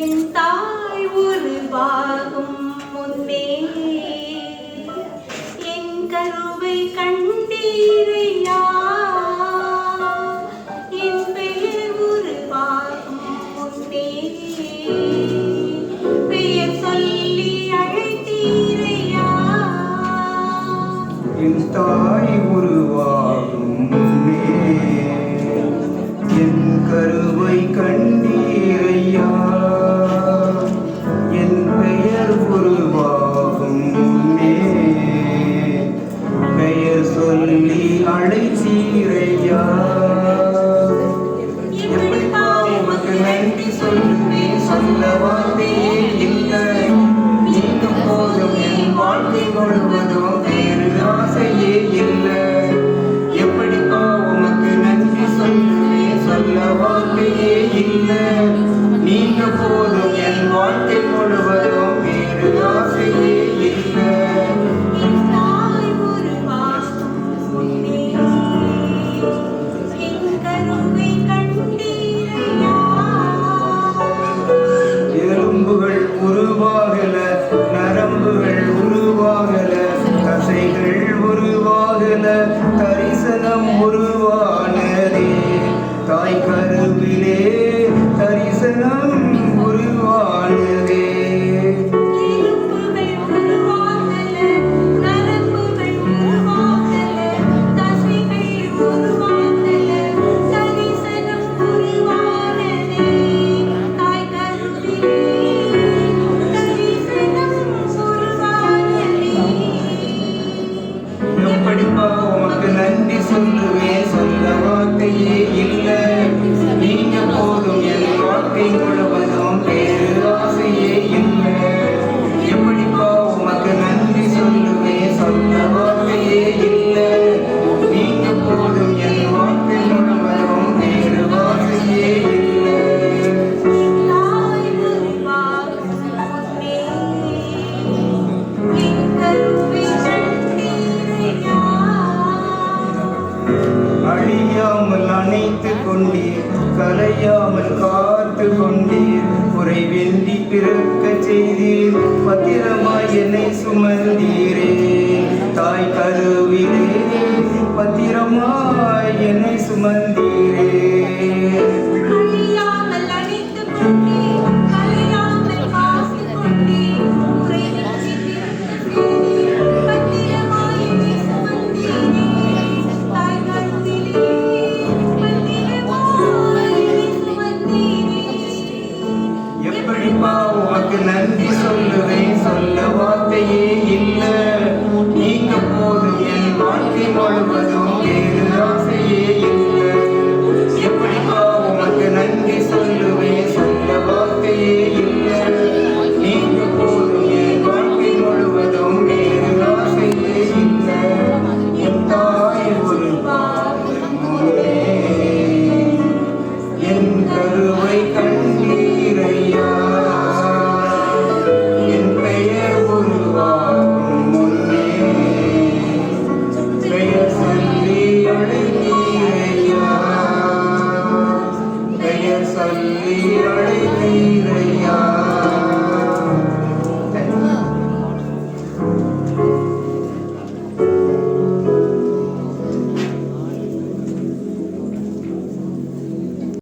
என் தாய் ஒரு பாகம் முன்னே. என் கருவை கண்டீரையா என் பெயர் ஒரு பாகம் முன்னே. பெயர் சொல்லி அழைத்தீரையா என் தாய் ஒரு வா கருவை கண்டீரையா என் பெயர் உருவாகும் பெயர் சொல்லி அழைச்சீரையா? எப்படிப்பா உமக்கு நன்றி சொல்லுவேன் சொல்ல வார்த்தையே இல்லை நீங்க போதும் என் வாழ்க்கை முழுவதும் வேறு ஆசையே. போதும் கலையாமல் காத்து கொண்டீர் குறை குறைவெந்தி பிறக்க செய்தீர். பத்திரமாய் என்னை சுமந்தீரே. எப்படிப்பா நன்றி சொல்லுவேன். சொல்ல வார்த்தையே இல்லை. நீங்க போதும் என் வாழ்க்கை முழுவதும் வேறு ஆசையே இல்லை. எப்படிப்பா உமக்கு நன்றி சொல்லுவேன். சொல்ல வார்த்தையே இல்லை. நீங்க போதும் என் வாழ்க்கை முழுவதும் வேறு ஆசையே இல்லை. என் தாய் ஒரு என் கருவை கண்டீரையா തള്ളിയടേ